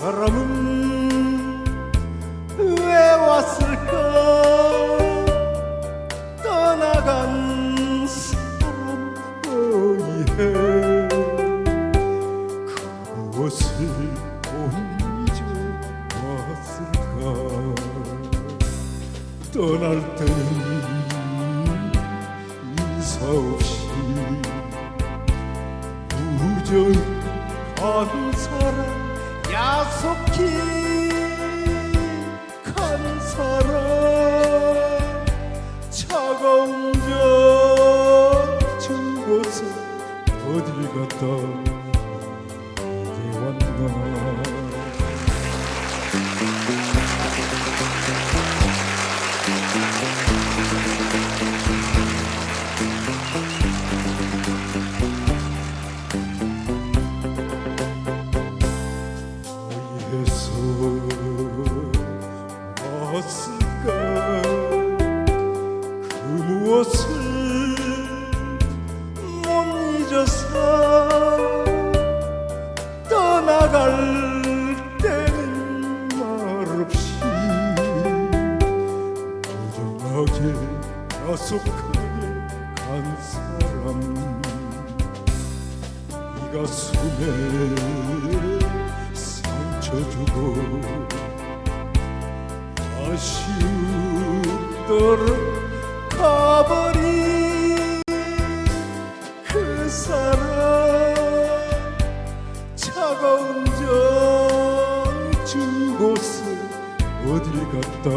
사람은 왜 왔을까? 떠나간 사람 어이해 그곳을 옮겨 왔을까? 떠날 때는 인사 없이 우정 한 사람. 야속히 왔을까? 그 무엇을 못 잊어서 떠나갈 때는 말없이 무정하게 야속하게 간 사람 이 가슴에 아쉬움더러 가버린 그 사람 차가운 정준 곳에 어딜 갔다